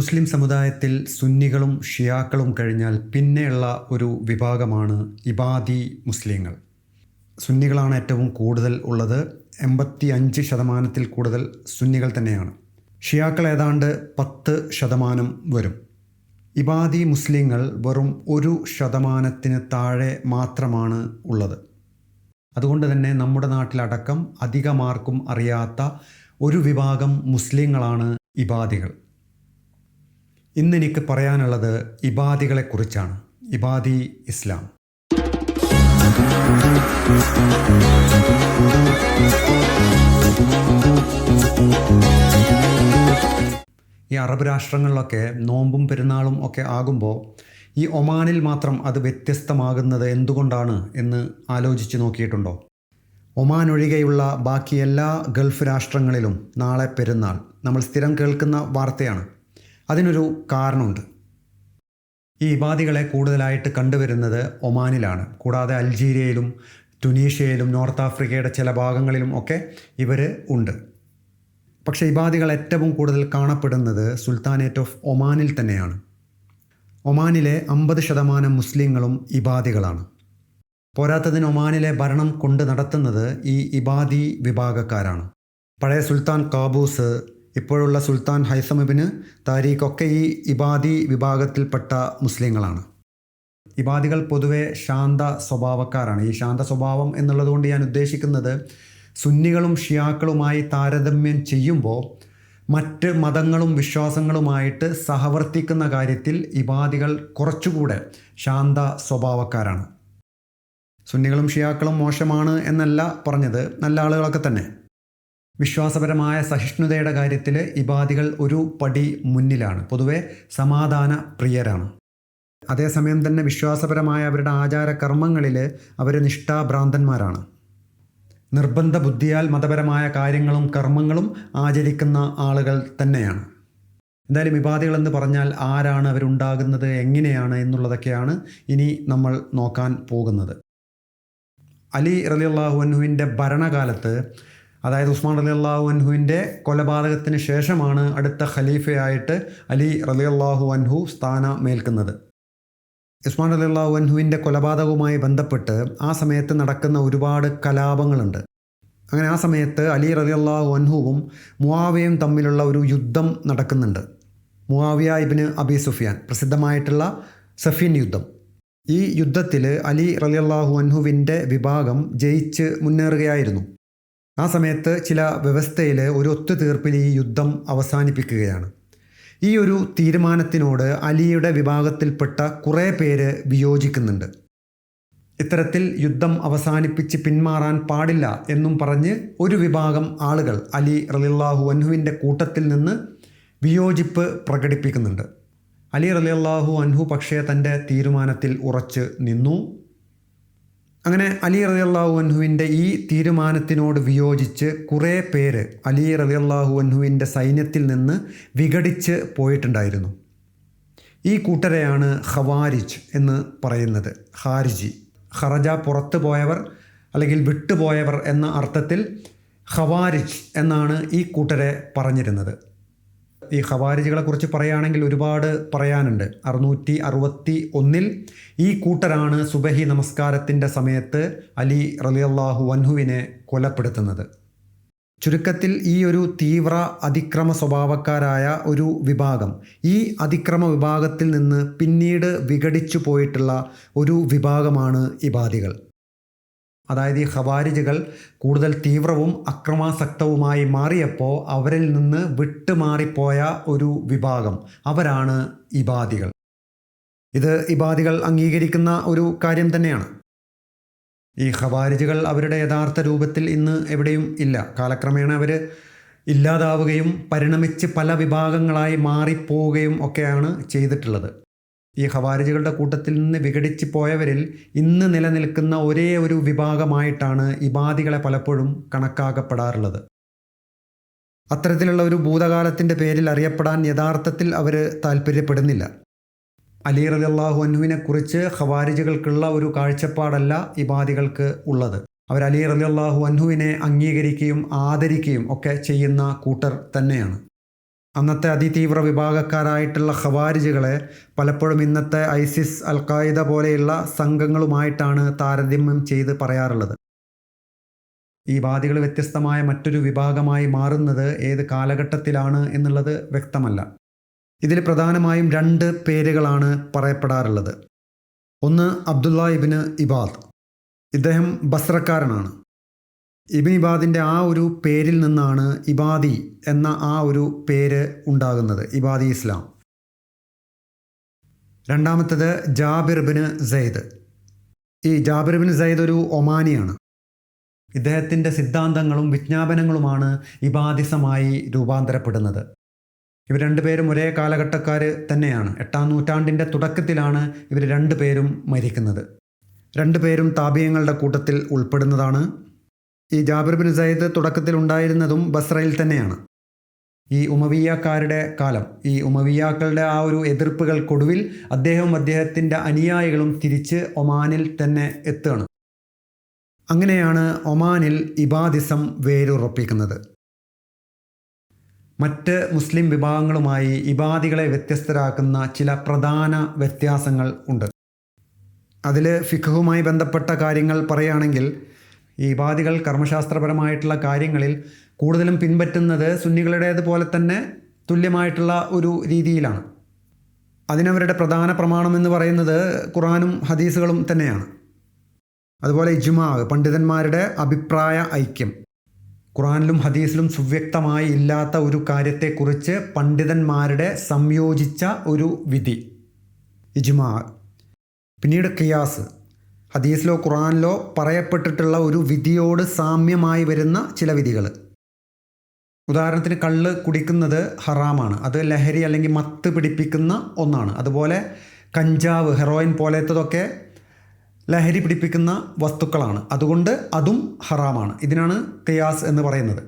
മുസ്ലിം സമുദായത്തിൽ സുന്നികളും ഷിയാക്കളും കഴിഞ്ഞാൽ പിന്നെയുള്ള ഒരു വിഭാഗമാണ് ഇബാദി മുസ്ലിങ്ങൾ. സുന്നികളാണ് ഏറ്റവും കൂടുതൽ ഉള്ളത്. എൺപത്തി അഞ്ച് ശതമാനത്തിൽ കൂടുതൽ സുന്നികൾ തന്നെയാണ്. ഷിയാക്കൾ ഏതാണ്ട് പത്ത് ശതമാനം വരും. ഇബാദി മുസ്ലിങ്ങൾ വെറും ഒരു ശതമാനത്തിന് താഴെ മാത്രമാണ് ഉള്ളത്. അതുകൊണ്ട് തന്നെ നമ്മുടെ നാട്ടിലടക്കം അധികമാർക്കും അറിയാത്ത ഒരു വിഭാഗം മുസ്ലിങ്ങളാണ് ഇബാദികൾ. ഇന്നെനിക്ക് പറയാനുള്ളത് ഇബാദികളെക്കുറിച്ചാണ്. ഇബാദി ഇസ്ലാം. ഈ അറബ് രാഷ്ട്രങ്ങളിലൊക്കെ നോമ്പും പെരുന്നാളും ഒക്കെ ആകുമ്പോൾ ഈ ഒമാനിൽ മാത്രം അത് വ്യത്യസ്തമാകുന്നത് എന്തുകൊണ്ടാണ് എന്ന് ആലോചിച്ച് നോക്കിയിട്ടുണ്ടോ? ഒമാൻ ഒഴികെയുള്ള ബാക്കി എല്ലാ ഗൾഫ് രാഷ്ട്രങ്ങളിലും നാളെ പെരുന്നാൾ. നമ്മൾ സ്ഥിരം കേൾക്കുന്ന വാർത്തയാണ്. അതിനൊരു കാരണമുണ്ട്. ഈ ഇബാദികളെ കൂടുതലായിട്ട് കണ്ടുവരുന്നത് ഒമാനിലാണ്. കൂടാതെ അൽജീരിയയിലും ടുനീഷ്യയിലും നോർത്ത് ആഫ്രിക്കയുടെ ചില ഭാഗങ്ങളിലും ഒക്കെ ഇവർ ഉണ്ട്. പക്ഷേ ഇബാദികൾ ഏറ്റവും കൂടുതൽ കാണപ്പെടുന്നത് സുൽത്താനേറ്റ് ഓഫ് ഒമാനിൽ തന്നെയാണ്. ഒമാനിലെ അമ്പത് ശതമാനം മുസ്ലിങ്ങളും ഇബാദികളാണ് പോരാത്തതിന് ഒമാനിലെ ഭരണം കൊണ്ട് നടത്തുന്നത് ഈ ഇബാദി വിഭാഗക്കാരാണ്. പഴയ സുൽത്താൻ കാബൂസ് ഇപ്പോഴുള്ള സുൽത്താൻ ഹൈസമിബിന് താരീഖ് ഒക്കെ ഈ ഇബാദി വിഭാഗത്തിൽപ്പെട്ട മുസ്ലിങ്ങളാണ്. ഇബാദികൾ പൊതുവെ ശാന്ത സ്വഭാവക്കാരാണ്. ഈ ശാന്ത സ്വഭാവം എന്നുള്ളതുകൊണ്ട് ഞാൻ ഉദ്ദേശിക്കുന്നത് സുന്നികളും ഷിയാക്കളുമായി താരതമ്യം ചെയ്യുമ്പോൾ മറ്റ് മതങ്ങളും വിശ്വാസങ്ങളുമായിട്ട് സഹവർത്തിക്കുന്ന കാര്യത്തിൽ ഇബാദികൾ കുറച്ചുകൂടെ ശാന്ത സ്വഭാവക്കാരാണ്. സുന്നികളും ഷിയാക്കളും മോശമാണ് എന്നല്ല പറഞ്ഞത്. നല്ല ആളുകളൊക്കെ തന്നെ. വിശ്വാസപരമായ സഹിഷ്ണുതയുടെ കാര്യത്തിൽ ഇബാദികൾ ഒരു പടി മുന്നിലാണ്. പൊതുവെ സമാധാന പ്രിയരാണ്. അതേസമയം തന്നെ വിശ്വാസപരമായ അവരുടെ ആചാരകർമ്മങ്ങളിൽ അവർ നിഷ്ഠാഭ്രാന്തന്മാരാണ്. നിർബന്ധ ബുദ്ധിയാൽ മതപരമായ കാര്യങ്ങളും കർമ്മങ്ങളും ആചരിക്കുന്ന ആളുകൾ തന്നെയാണ്. എന്തായാലും വിവാദികൾ എന്ന് പറഞ്ഞാൽ ആരാണ് അവരുണ്ടാകുന്നത് എങ്ങനെയാണ് എന്നുള്ളതൊക്കെയാണ് ഇനി നമ്മൾ നോക്കാൻ പോകുന്നത്. അലി റലി അൻഹുവിന്റെ ഭരണകാലത്ത് അതായത് ഉസ്മാൻ അലി അള്ളാഹു അൻഹുവിന്റെ കൊലപാതകത്തിന് ശേഷമാണ് അടുത്ത ഖലീഫയായിട്ട് അലി റലിയല്ലാഹു അൻഹു സ്ഥാനമേൽക്കുന്നത് ഉസ്മാൻ അലി അള്ളാഹു അൻഹുവിന്റെ കൊലപാതകവുമായി ബന്ധപ്പെട്ട് ആ സമയത്ത് നടക്കുന്ന ഒരുപാട് കലാപങ്ങളുണ്ട്. അങ്ങനെ ആ സമയത്ത് അലി റലിയല്ലാഹു അൻഹുവും മുവാവിയയും തമ്മിലുള്ള ഒരു യുദ്ധം നടക്കുന്നുണ്ട്. മുവാവിയ ഇബിന് അബി സുഫിയാൻ പ്രസിദ്ധമായിട്ടുള്ള സഫീൻ യുദ്ധം. ഈ യുദ്ധത്തിൽ അലി റലിയല്ലാഹു അൻഹുവിന്റെ വിഭാഗം ജയിച്ച് മുന്നേറുകയായിരുന്നു. ആ സമയത്ത് ചില വ്യവസ്ഥയിൽ ഒരു ഒത്തുതീർപ്പിൽ ഈ യുദ്ധം അവസാനിപ്പിക്കുകയാണ്. ഈ ഒരു തീരുമാനത്തിനോട് അലിയുടെ വിഭാഗത്തിൽപ്പെട്ട കുറേ പേര് വിയോജിക്കുന്നുണ്ട്. ഇത്തരത്തിൽ യുദ്ധം അവസാനിപ്പിച്ച് പിന്മാറാൻ പാടില്ല എന്നും പറഞ്ഞ് ഒരു വിഭാഗം ആളുകൾ അലി റലിള്ളാഹു അൻഹുവിന്റെ കൂട്ടത്തിൽ നിന്ന് വിയോജിപ്പ് പ്രകടിപ്പിക്കുന്നുണ്ട്. അലി റലിയല്ലാഹു അൻഹു പക്ഷേ തന്റെ തീരുമാനത്തിൽ ഉറച്ച് നിന്നു. അങ്ങനെ അലി റലിയല്ലാഹു അൻഹുവിന്റെ ഈ തീരുമാനത്തിനോട് വിയോജിച്ച് കുറേ പേര് അലി റലിയല്ലാഹു അൻഹുവിന്റെ സൈന്യത്തിൽ നിന്ന് വിഘടിച്ച് പോയിട്ടുണ്ടായിരുന്നു. ഈ കൂട്ടരെയാണ് ഖവാരിജ് എന്ന് പറയുന്നത്. ഹാരിജി ഖറജ പുറത്തു പോയവർ അല്ലെങ്കിൽ വിട്ടുപോയവർ എന്ന അർത്ഥത്തിൽ ഖവാരിജ് എന്നാണ് ഈ കൂട്ടരെ പറഞ്ഞിരുന്നത്. ഈ ഖവാരിജികളെ കുറിച്ച് പറയുകയാണെങ്കിൽ ഒരുപാട് പറയാനുണ്ട്. അറുന്നൂറ്റി അറുപത്തി ഒന്നിൽ ഈ കൂട്ടരാണ് സുബഹി നമസ്കാരത്തിന്റെ സമയത്ത് അലി റലിയല്ലാഹു വൻഹുവിനെ കൊലപ്പെടുത്തുന്നത്. ചുരുക്കത്തിൽ ഈ ഒരു തീവ്ര അതിക്രമ സ്വഭാവക്കാരായ ഒരു വിഭാഗം ഈ അതിക്രമ വിഭാഗത്തിൽ നിന്ന് പിന്നീട് വിഘടിച്ചു പോയിട്ടുള്ള ഒരു വിഭാഗമാണ് ഇബാദികൾ. അതായത് ഈ ഖവാരിജുകൾ കൂടുതൽ തീവ്രവും അക്രമാസക്തവുമായി മാറിയപ്പോൾ അവരിൽ നിന്ന് വിട്ടുമാറിപ്പോയ ഒരു വിഭാഗം. അവരാണ് ഇബാദികൾ. ഇത് ഇബാദികൾ അംഗീകരിക്കുന്ന ഒരു കാര്യം തന്നെയാണ്. ഈ ഖവാരിജുകൾ അവരുടെ യഥാർത്ഥ രൂപത്തിൽ ഇന്ന് എവിടെയും ഇല്ല. കാലക്രമേണ അവർ ഇല്ലാതാവുകയും പരിണമിച്ച് പല വിഭാഗങ്ങളായി മാറിപ്പോവുകയും ഒക്കെയാണ് ചെയ്തിട്ടുള്ളത്. ഈ ഖവാരിജുകളുടെ കൂട്ടത്തിൽ നിന്ന് വിഘടിച്ച് പോയവരിൽ ഇന്ന് നിലനിൽക്കുന്ന ഒരേ ഒരു വിഭാഗമായിട്ടാണ് ഇബാദികളെ പലപ്പോഴും കണക്കാക്കപ്പെടാറുള്ളത്. അത്തരത്തിലുള്ള ഒരു ഭൂതകാലത്തിന്റെ പേരിൽ അറിയപ്പെടാൻ യഥാർത്ഥത്തിൽ അവർ താല്പര്യപ്പെടുന്നില്ല അലി റലിയല്ലാഹു അൻഹുവിനെക്കുറിച്ച് ഖവാരിജുകൾക്കുള്ള ഒരു കാഴ്ചപ്പാടല്ല ഇബാദികൾക്ക് ഉള്ളത്. അവർ അലി റലിയല്ലാഹു അൻഹുവിനെ അംഗീകരിക്കുകയും ആദരിക്കുകയും ഒക്കെ ചെയ്യുന്ന കൂട്ടർ തന്നെയാണ്. അന്നത്തെ അതിതീവ്ര വിഭാഗക്കാരായിട്ടുള്ള ഖവാരിജുകളെ പലപ്പോഴും ഇന്നത്തെ ഐസിസ് അൽ ഖായിദ പോലെയുള്ള സംഘങ്ങളുമായിട്ടാണ് താരതമ്യം ചെയ്ത് പറയാറുള്ളത്. ഈ വാദികൾ വ്യത്യസ്തമായ മറ്റൊരു വിഭാഗമായി മാറുന്നത് ഏത് കാലഘട്ടത്തിലാണ് എന്നുള്ളത് വ്യക്തമല്ല. ഇതിൽ പ്രധാനമായും രണ്ട് പേരുകളാണ് പറയപ്പെടാറുള്ളത്. ഒന്ന് അബ്ദുല്ല ഇബിന് ഇബാദ്. ഇദ്ദേഹം ബസ്രക്കാരനാണ്. ഇബിൻ ഇബാദിന്റെ ആ ഒരു പേരിൽ നിന്നാണ് ഇബാദി എന്ന ആ ഒരു പേര് ഉണ്ടാകുന്നത് ഇബാദി ഇസ്ലാം. രണ്ടാമത്തത് ജാബിർ ബിൻ സെയ്ദ്. ഈ ജാബിർ ബിൻ സെയ്ദ് ഒരു ഒമാനിയാണ്. ഇദ്ദേഹത്തിന്റെ സിദ്ധാന്തങ്ങളും വിജ്ഞാപനങ്ങളുമാണ് ഇബാദിസമായി രൂപാന്തരപ്പെടുന്നത്. ഇവർ രണ്ടുപേരും ഒരേ കാലഘട്ടക്കാർ തന്നെയാണ്. എട്ടാം നൂറ്റാണ്ടിന്റെ തുടക്കത്തിലാണ് ഇവർ രണ്ടുപേരും മരിക്കുന്നത്. രണ്ടുപേരും താപീയങ്ങളുടെ കൂട്ടത്തിൽ ഉൾപ്പെടുന്നതാണ്. ഈ ജാബിർ ബിൻ സയ്യിദ് തുടക്കത്തിൽ ഉണ്ടായിരുന്നതും ബസ്രയിൽ തന്നെയാണ്. ഈ ഉമവിയാക്കാരുടെ കാലം ഈ ഉമവിയാക്കളുടെ ആ ഒരു എതിർപ്പുകൾക്കൊടുവിൽ അദ്ദേഹവും അദ്ദേഹത്തിന്റെ അനുയായികളും തിരിച്ച് ഒമാനിൽ തന്നെ എത്തുകയാണ്. അങ്ങനെയാണ് ഒമാനിൽ ഇബാദിസം വേരുറപ്പിക്കുന്നത്. മറ്റ് മുസ്ലിം വിഭാഗങ്ങളുമായി ഇബാദികളെ വ്യത്യസ്തരാക്കുന്ന ചില പ്രധാന വ്യത്യാസങ്ങൾ ഉണ്ട്. അതിൽ ഫിഖുവുമായി ബന്ധപ്പെട്ട കാര്യങ്ങൾ പറയുകയാണെങ്കിൽ ഈ ഉപാധികൾ കർമ്മശാസ്ത്രപരമായിട്ടുള്ള കാര്യങ്ങളിൽ കൂടുതലും പിൻപറ്റുന്നത് സുന്നികളുടേതുപോലെ തന്നെ തുല്യമായിട്ടുള്ള ഒരു രീതിയിലാണ്. അതിനവരുടെ പ്രധാന പ്രമാണം എന്ന് പറയുന്നത് ഖുറാനും ഹദീസുകളും തന്നെയാണ്. അതുപോലെ ഇജ്മാ പണ്ഡിതന്മാരുടെ അഭിപ്രായ ഐക്യം. ഖുറാനിലും ഹദീസിലും സുവ്യക്തമായി ഇല്ലാത്ത ഒരു കാര്യത്തെക്കുറിച്ച് പണ്ഡിതന്മാരുടെ സംയോജിച്ച ഒരു വിധി. ഇജ്മാ പിന്നീട് ഖിയാസ്. ഹദീസിലോ ഖുറാനിലോ പറയപ്പെട്ടിട്ടുള്ള ഒരു വിധിയോട് സാമ്യമായി വരുന്ന ചില വിധികൾ. ഉദാഹരണത്തിന് കള്ള് കുടിക്കുന്നത് ഹറാമാണ്. അത് ലഹരി അല്ലെങ്കിൽ മത്ത് പിടിപ്പിക്കുന്ന ഒന്നാണ്. അതുപോലെ കഞ്ചാവ് ഹെറോയിൻ പോലത്തതൊക്കെ ലഹരി പിടിപ്പിക്കുന്ന വസ്തുക്കളാണ്. അതുകൊണ്ട് അതും ഹറാമാണ്. ഇതിനാണ് ഖിയാസ് എന്ന് പറയുന്നത്.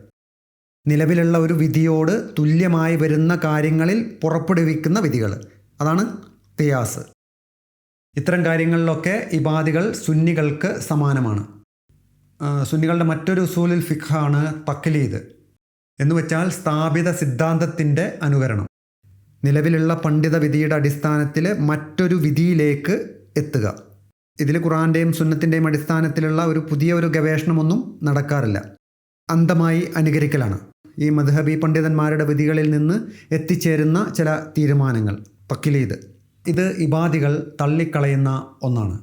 നിലവിലുള്ള ഒരു വിധിയോട് തുല്യമായി വരുന്ന കാര്യങ്ങളിൽ പുറപ്പെടുവിക്കുന്ന വിധികൾ. അതാണ് ഖിയാസ്. ഇത്തരം കാര്യങ്ങളിലൊക്കെ ഇബാദികൾ സുന്നികൾക്ക് സമാനമാണ്. സുന്നികളുടെ മറ്റൊരു ഉസൂലിൽ ഫിഖാണ് തക്ലീദ് എന്ന് വെച്ചാൽ സ്ഥാപിത സിദ്ധാന്തത്തിന്റെ അനുകരണം. നിലവിലുള്ള പണ്ഡിത വിധിയുടെ അടിസ്ഥാനത്തിൽ മറ്റൊരു വിധിയിലേക്ക് എത്തുക. ഇതിൽ ഖുറാന്റെയും സുന്നത്തിന്റെയും അടിസ്ഥാനത്തിലുള്ള ഒരു പുതിയ ഒരു ഗവേഷണമൊന്നും നടക്കാറില്ല. അന്ധമായി അനുകരിക്കലാണ്. ഈ മദ്ഹബി പണ്ഡിതന്മാരുടെ വിധികളിൽ നിന്ന് എത്തിച്ചേരുന്ന ചില തീരുമാനങ്ങൾ തക്കിലീദ് ഇത് ഇബാദികൾ തള്ളിക്കളയുന്ന ഒന്നാണ്.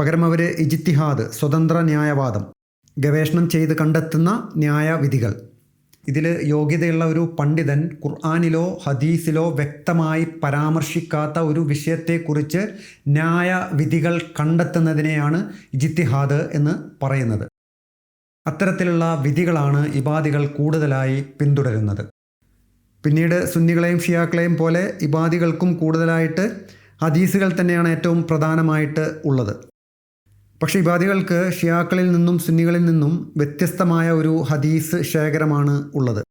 പകരം അവർ ഇജിത്തിഹാദ് സ്വതന്ത്ര ന്യായവാദം ഗവേഷണം ചെയ്ത് കണ്ടെത്തുന്ന ന്യായവിധികൾ. ഇതിൽ യോഗ്യതയുള്ള ഒരു പണ്ഡിതൻ ഖുർആാനിലോ ഹദീസിലോ വ്യക്തമായി പരാമർശിക്കാത്ത ഒരു വിഷയത്തെക്കുറിച്ച് ന്യായവിധികൾ കണ്ടെത്തുന്നതിനെയാണ് ഇജിത്തിഹാദ് എന്ന് പറയുന്നത്. അത്തരത്തിലുള്ള വിധികളാണ് ഇബാദികൾ കൂടുതലായി പിന്തുടരുന്നത്. പിന്നീട് സുന്നികളെയും ഷിയാക്കളെയും പോലെ ഇബാദികൾക്കും കൂടുതലായിട്ട് ഹദീസുകൾ തന്നെയാണ് ഏറ്റവും പ്രധാനമായിട്ട് ഉള്ളത്. പക്ഷേ ഇബാദികൾക്ക് ഷിയാക്കളിൽ നിന്നും സുന്നികളിൽ നിന്നും വ്യത്യസ്തമായ ഒരു ഹദീസ് ശേഖരമാണ് ഉള്ളത്.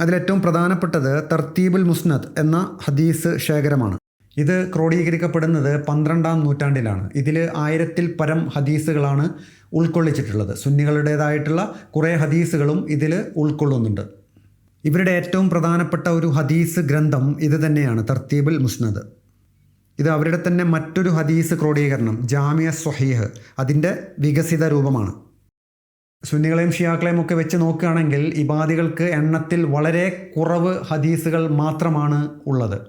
അതിലേറ്റവും പ്രധാനപ്പെട്ടത് തർത്തീബുൽ മുസ്നദ് എന്ന ഹദീസ് ശേഖരമാണ്. ഇത് ക്രോഡീകരിക്കപ്പെടുന്നത് പന്ത്രണ്ടാം നൂറ്റാണ്ടിലാണ്. ഇതിൽ ആയിരത്തിൽ പരം ഹദീസുകളാണ് ഉൾക്കൊള്ളിച്ചിട്ടുള്ളത്. സുന്നികളുടേതായിട്ടുള്ള കുറേ ഹദീസുകളും ഇതിൽ ഉൾക്കൊള്ളുന്നുണ്ട്. ഇവരുടെ ഏറ്റവും പ്രധാനപ്പെട്ട ഒരു ഹദീസ് ഗ്രന്ഥം ഇത് തന്നെയാണ് തർത്തീബുൽ മുസ്നദ്. ഇത് അവരുടെ തന്നെ മറ്റൊരു ഹദീസ് ക്രോഡീകരണം ജാമിയ സ്വഹീഹ്. അതിന്റെ വികസിത രൂപമാണ്. സുന്നികളെയും ഷിയാക്കളെയും ഒക്കെ വെച്ച് നോക്കുകയാണെങ്കിൽ ഇബാദികൾക്ക് എണ്ണത്തിൽ വളരെ കുറവ് ഹദീസുകൾ മാത്രമാണ് ഉള്ളത്.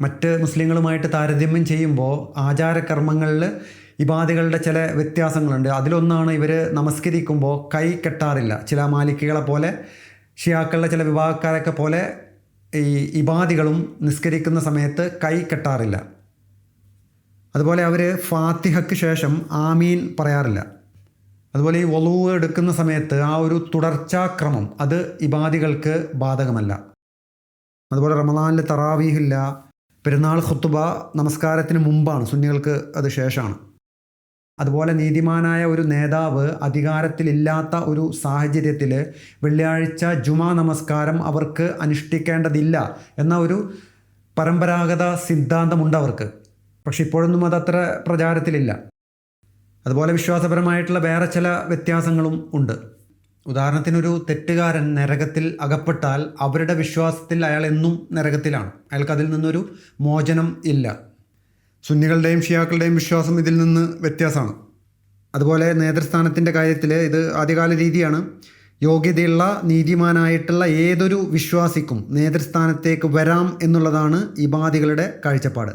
മറ്റ് മുസ്ലിങ്ങളുമായിട്ട് താരതമ്യം ചെയ്യുമ്പോൾ ആചാരകർമ്മങ്ങളിൽ ഇബാദികളുടെ ചില വ്യത്യാസങ്ങളുണ്ട്. അതിലൊന്നാണ് ഇവർ നമസ്കരിക്കുമ്പോൾ കൈ കെട്ടാറില്ല. ചില മാലിക്കുകളെ പോലെ ഷിയാക്കളുടെ ചില വിഭാഗക്കാരൊക്കെ പോലെ ഈ ഇബാദികളും നിസ്കരിക്കുന്ന സമയത്ത് കൈ കെട്ടാറില്ല. അതുപോലെ അവർ ഫാത്തിഹയ്ക്ക് ശേഷം ആമീൻ പറയാറില്ല. അതുപോലെ ഈ വലു എടുക്കുന്ന സമയത്ത് ആ ഒരു തുടർച്ചാക്രമം അത് ഇബാദികൾക്ക് ബാധകമല്ല. അതുപോലെ റമദാനിൽ തറാവീഹില്ല പെരുന്നാൾ ഖുത്തുബ നമസ്കാരത്തിന് മുമ്പാണ് സുന്നികൾക്ക് അത് ശേഷമാണ്. അതുപോലെ നീതിമാനായ ഒരു നേതാവ് അധികാരത്തിലില്ലാത്ത ഒരു സാഹചര്യത്തിൽ വെള്ളിയാഴ്ച ജുമാ നമസ്കാരം അവർക്ക് അനുഷ്ഠിക്കേണ്ടതില്ല എന്ന ഒരു പരമ്പരാഗത സിദ്ധാന്തമുണ്ട് അവർക്ക്. പക്ഷെ ഇപ്പോഴൊന്നും അതത്ര പ്രചാരത്തിലില്ല. അതുപോലെ വിശ്വാസപരമായിട്ടുള്ള വേറെ ചില വ്യത്യാസങ്ങളും ഉണ്ട്. ഉദാഹരണത്തിനൊരു തെറ്റുകാരൻ നരകത്തിൽ അകപ്പെട്ടാൽ അവരുടെ വിശ്വാസത്തിൽ അയാൾ എന്നും നരകത്തിലാണ്. അയാൾക്ക് അതിൽ നിന്നൊരു മോചനം ഇല്ല. സുന്നികളുടെയും ഷിയാക്കളുടെയും വിശ്വാസം ഇതിൽ നിന്ന് വ്യത്യാസമാണ്. അതുപോലെ നേതൃസ്ഥാനത്തിന്റെ കാര്യത്തിൽ ഇത് ആദ്യകാല രീതിയാണ്. യോഗ്യതയുള്ള നീതിമാനായിട്ടുള്ള ഏതൊരു വിശ്വാസിക്കും നേതൃസ്ഥാനത്തേക്ക് വരാം എന്നുള്ളതാണ് ഇബാദികളുടെ കാഴ്ചപ്പാട്.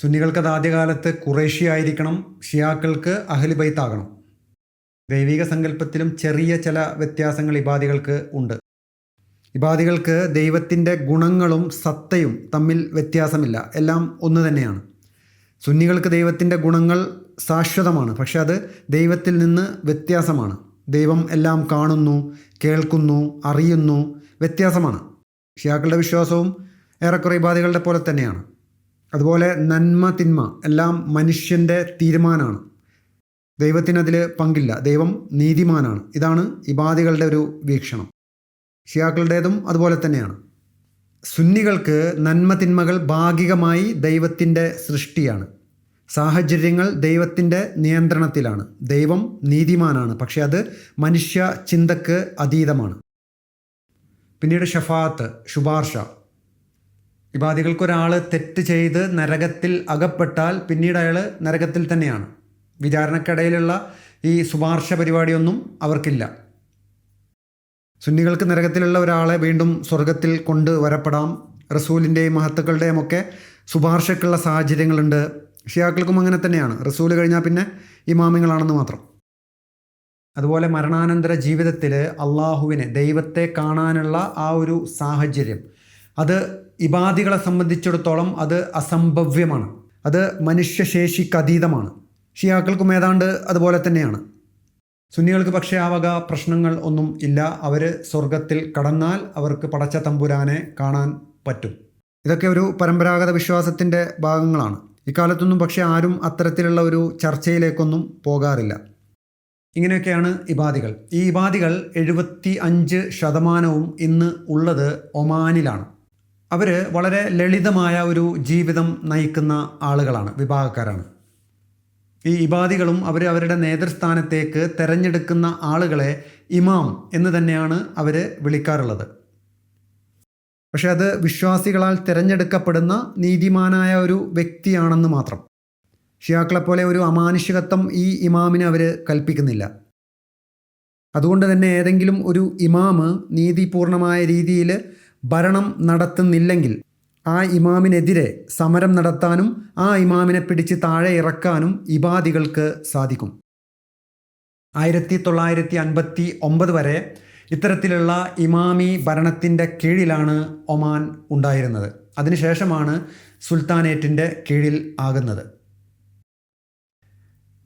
സുന്നികൾക്കത് ആദ്യകാലത്ത് കുറേഷ്യ ആയിരിക്കണം ഷിയാക്കൾക്ക് അഹലിബൈത്താകണം ദൈവിക സങ്കല്പത്തിലും ചെറിയ ചില വ്യത്യാസങ്ങൾ ഇബാദികൾക്ക് ഉണ്ട്. ഇബാദികൾക്ക് ദൈവത്തിന്റെ ഗുണങ്ങളും സത്തയും തമ്മിൽ വ്യത്യാസമില്ല. എല്ലാം ഒന്ന് തന്നെയാണ്. സുന്നികൾക്ക് ദൈവത്തിന്റെ ഗുണങ്ങൾ ശാശ്വതമാണ് പക്ഷെ അത് ദൈവത്തിൽ നിന്ന് വ്യത്യാസമാണ്. ദൈവം എല്ലാം കാണുന്നു കേൾക്കുന്നു അറിയുന്നു വ്യത്യാസമാണ്. ഷിയാക്കളുടെ വിശ്വാസവും ഏറെക്കുറെ ഉപാധികളുടെ പോലെ തന്നെയാണ്. അതുപോലെ നന്മ തിന്മ എല്ലാം മനുഷ്യന്റെ തീരുമാനമാണ്. ദൈവത്തിനതിൽ പങ്കില്ല ദൈവം നീതിമാനാണ്. ഇതാണ് ഇബാദികളുടെ ഒരു വീക്ഷണം. ഷിയാക്കളുടേതും അതുപോലെ തന്നെയാണ്. സുന്നികൾക്ക് നന്മ തിന്മകൾ ഭാഗികമായി ദൈവത്തിന്റെ സൃഷ്ടിയാണ്. സാഹചര്യങ്ങൾ ദൈവത്തിന്റെ നിയന്ത്രണത്തിലാണ്. ദൈവം നീതിമാനാണ്. പക്ഷെ അത് മനുഷ്യ ചിന്തക്ക് അതീതമാണ്. പിന്നീട് ഷഫാത്ത് ശുപാർശ. ഇബാദികൾക്കൊരാൾ തെറ്റ് ചെയ്ത് നരകത്തിൽ അകപ്പെട്ടാൽ പിന്നീട് അയാൾ നരകത്തിൽ തന്നെയാണ്. വിചാരണക്കിടയിലുള്ള ഈ ശുപാർശ പരിപാടിയൊന്നും അവർക്കില്ല. സുന്നികൾക്ക് നരകത്തിലുള്ള ഒരാളെ വീണ്ടും സ്വർഗത്തിൽ കൊണ്ട് വരപ്പെടാം റസൂലിന്റെയും മഹത്തുക്കളുടെയും ഒക്കെ ശുപാർശക്കുള്ള സാഹചര്യങ്ങളുണ്ട്. ഷിയാക്കൾക്കും അങ്ങനെ തന്നെയാണ്. റസൂൽ കഴിഞ്ഞാൽ പിന്നെ ഇമാമിങ്ങളാണെന്ന് മാത്രം. അതുപോലെ മരണാനന്തര ജീവിതത്തിൽ അള്ളാഹുവിനെ ദൈവത്തെ കാണാനുള്ള ആ ഒരു സാഹചര്യം അത് ഇബാദികളെ സംബന്ധിച്ചിടത്തോളം അത് അസംഭവ്യമാണ്. അത് മനുഷ്യശേഷിക്കതീതമാണ്. ഷിയാക്കൾക്കും ഏതാണ്ട് അതുപോലെ തന്നെയാണ്. സുന്നികൾക്ക് പക്ഷേ ആ വക പ്രശ്നങ്ങൾ ഒന്നും ഇല്ല. അവർ സ്വർഗത്തിൽ കടന്നാൽ അവർക്ക് പടച്ച തമ്പുരാനെ കാണാൻ പറ്റും. ഇതൊക്കെ ഒരു പരമ്പരാഗത വിശ്വാസത്തിന്റെ ഭാഗങ്ങളാണ്. ഇക്കാലത്തൊന്നും പക്ഷേ ആരും അത്തരത്തിലുള്ള ഒരു ചർച്ചയിലേക്കൊന്നും പോകാറില്ല. ഇങ്ങനെയൊക്കെയാണ് ഇബാദികൾ. ഈ ഇബാദികൾ എഴുപത്തി അഞ്ച് ശതമാനവും ഇന്ന് ഉള്ളത് ഒമാനിലാണ്. അവർ വളരെ ലളിതമായ ഒരു ജീവിതം നയിക്കുന്ന ആളുകളാണ് വിഭാഗക്കാരാണ്. ഈ ഇബാദികളും അവർ അവരുടെ നേതൃസ്ഥാനത്തേക്ക് തെരഞ്ഞെടുക്കുന്ന ആളുകളെ ഇമാം എന്ന് തന്നെയാണ് അവർ വിളിക്കാറുള്ളത്. പക്ഷെ അത് വിശ്വാസികളാൽ തിരഞ്ഞെടുക്കപ്പെടുന്ന നീതിമാനായ ഒരു വ്യക്തിയാണെന്ന് മാത്രം. ഷിയാക്കളെ പോലെ ഒരു അമാനുഷികത്വം ഈ ഇമാമിനെ അവർ കൽപ്പിക്കുന്നില്ല. അതുകൊണ്ട് തന്നെ ഏതെങ്കിലും ഒരു ഇമാമ് നീതിപൂർണമായ രീതിയിൽ ഭരണം നടത്തുന്നില്ലെങ്കിൽ ആ ഇമാമിനെതിരെ സമരം നടത്താനും ആ ഇമാമിനെ പിടിച്ച് താഴെ ഇറക്കാനും ഇബാദികൾക്ക് സാധിക്കും. ആയിരത്തി തൊള്ളായിരത്തി അൻപത്തി ഒമ്പത് വരെ ഇത്തരത്തിലുള്ള ഇമാമി ഭരണത്തിന്റെ കീഴിലാണ് ഒമാൻ ഉണ്ടായിരുന്നത്. അതിനുശേഷമാണ് സുൽത്താനേറ്റിന്റെ കീഴിൽ ആകുന്നത്.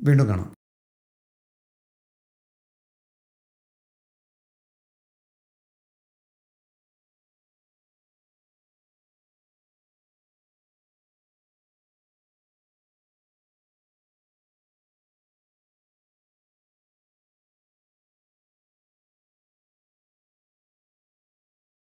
വീണ്ടും കാണാം.